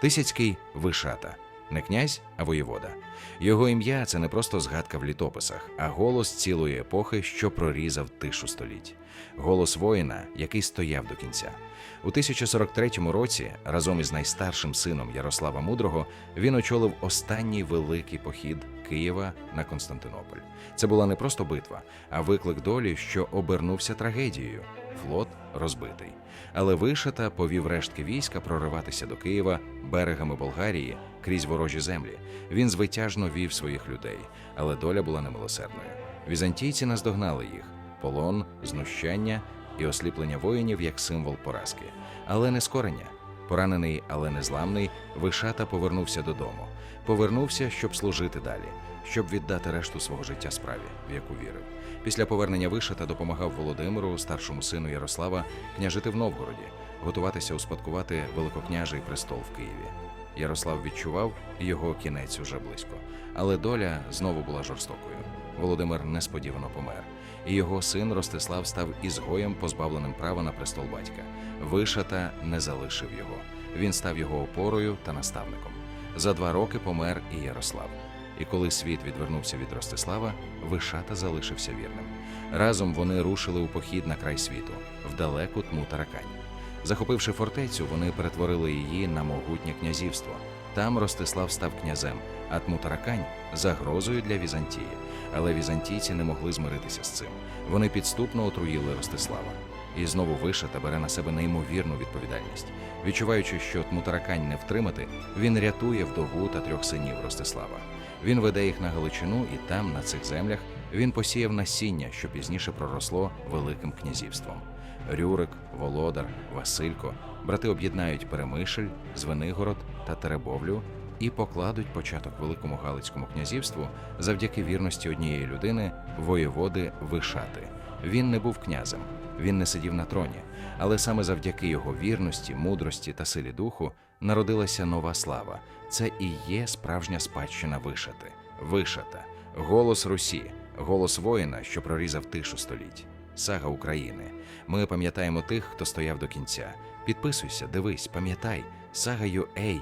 Тисяцький Вишата. Не князь, а воєвода. Його ім'я це не просто згадка в літописах, а голос цілої епохи, що прорізав тишу століть. Голос воїна, який стояв до кінця. У 1043 році, разом із найстаршим сином Ярослава Мудрого, він очолив останній великий похід Києва на Константинополь. Це була не просто битва, а виклик долі, що обернувся трагедією. Флот розбитий. Але Вишата повів рештки війська прориватися до Києва берегами Болгарії крізь ворожі землі. Він звитяжно вів своїх людей, але доля була немилосердною. Візантійці наздогнали їх полон, знущання і осліплення воїнів як символ поразки, але не скорення. Поранений, але незламний, Вишата повернувся додому. Повернувся, щоб служити далі, щоб віддати решту свого життя справі, в яку вірив. Після повернення Вишата допомагав Володимиру, старшому сину Ярослава, княжити в Новгороді, готуватися успадкувати великокняжий престол в Києві. Ярослав відчував, його кінець уже близько. Але доля знову була жорстокою. Володимир несподівано помер, і його син Ростислав став ізгоєм, позбавленим права на престол батька. Вишата не залишив його. Він став його опорою та наставником. За два роки помер і Ярослав. І коли світ відвернувся від Ростислава, Вишата залишився вірним. Разом вони рушили у похід на край світу, в далеку тму таракань. Захопивши фортецю, вони перетворили її на могутнє князівство. Там Ростислав став князем, а Тмутаракань загрозою для Візантії. Але візантійці не могли змиритися з цим. Вони підступно отруїли Ростислава. І знову Вишата бере на себе неймовірну відповідальність. Відчуваючи, що Тмутаракань не втримати, він рятує вдову та трьох синів Ростислава. Він веде їх на Галичину, і там, на цих землях, він посіяв насіння, що пізніше проросло великим князівством. Рюрик, Володар, Василько, брати об'єднають Перемишль, Звенигород та Теребовлю і покладуть початок великому Галицькому князівству завдяки вірності однієї людини, воєводи Вишати. Він не був князем, він не сидів на троні, але саме завдяки його вірності, мудрості та силі духу народилася нова слава. Це і є справжня спадщина Вишати. Вишата, голос Русі, голос воїна, що прорізав тишу століть. Сага України. Ми пам'ятаємо тих, хто стояв до кінця. Підписуйся, дивись, пам'ятай. Сага UA